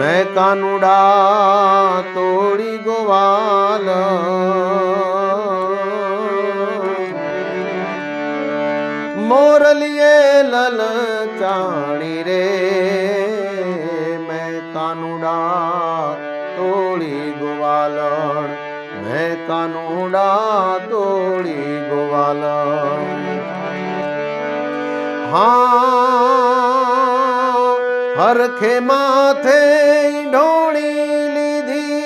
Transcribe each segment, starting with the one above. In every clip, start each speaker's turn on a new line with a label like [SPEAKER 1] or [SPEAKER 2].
[SPEAKER 1] મેં કાનુડા તોડી ગોવાલ. મોરલીએ લલ ચાણી રે. મેં કાનુડા તોડી ગોવાલણ મેં કાનુડા તોડી ગોવાલણ હા હરખે માથે ઢોણી લીધી.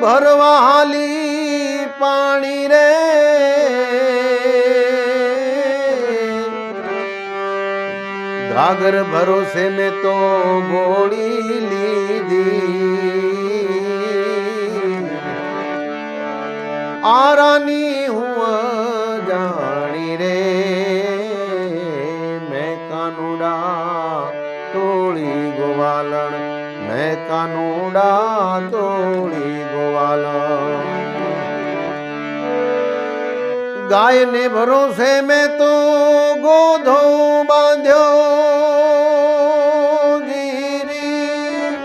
[SPEAKER 1] ભરવાલી પાણી રે. ઘાગર ભરોસે મેં તો ગોળી લીધી. આરાની હું કાનુડા તોળી ગોવાલણ ગાયને ભરોસે મેં તો ગોધો બાંધ્યો. ગીરી.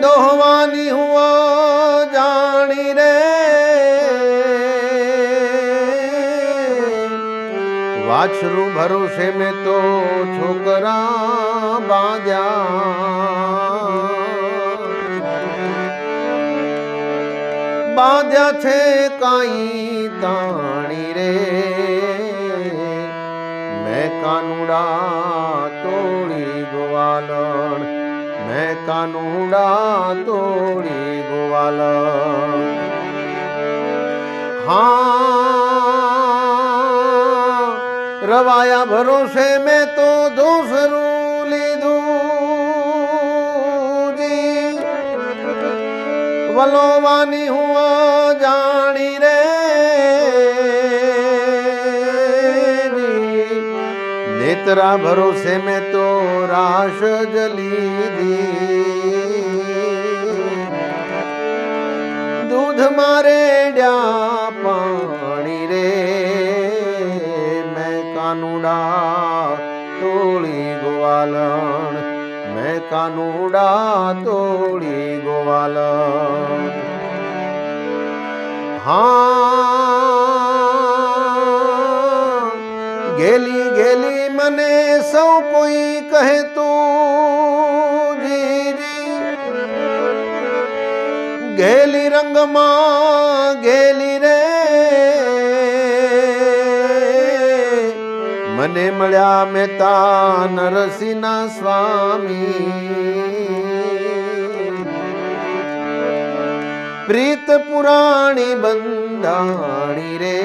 [SPEAKER 1] દોહવાની હું વાછરું ભરોસે મેં તો છોકરા બાંધ્યા. બાંધ્યા છે કાંઈ તાણી રે. મેં કાનુડા તોડી ગોવાલણ. મેં કાનુડા તોડી ગોવાલણ. હા રવાયા ભરોસે મેં તો દોસરું લીધું વલોવાની હું જાણી રે નેતરા ભરોસે મેં તો રાશ જલીધી દૂધ મારે ડ્યા કાનુડા, તોળી ગોવાલણ. મેં કાનુડા તોળી ગોવાલણ. હા, ગેલી ગેલી મને સૌ કોઈ કહે તું ગેલી રંગમાં ગેલી રે મને મળ્યા મહેતા નરસિંહના સ્વામી. પ્રીત પુરાણી બંધાણી રે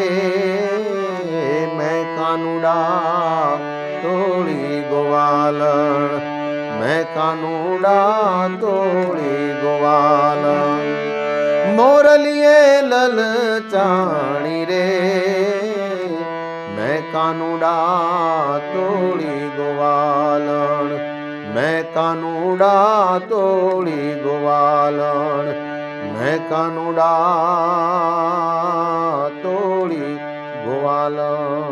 [SPEAKER 1] મેં કાનુડા તોડી ગોવાલણ મેં કાનુડા તોડી ગોવાલણ. મોરલીએ લલ ચાણી રે કાનુડા તોડી ગોવાલણ. મેં કાનુડા તોડી ગોવાલણ. મેં કાનુડા તોડી ગોવાલણ.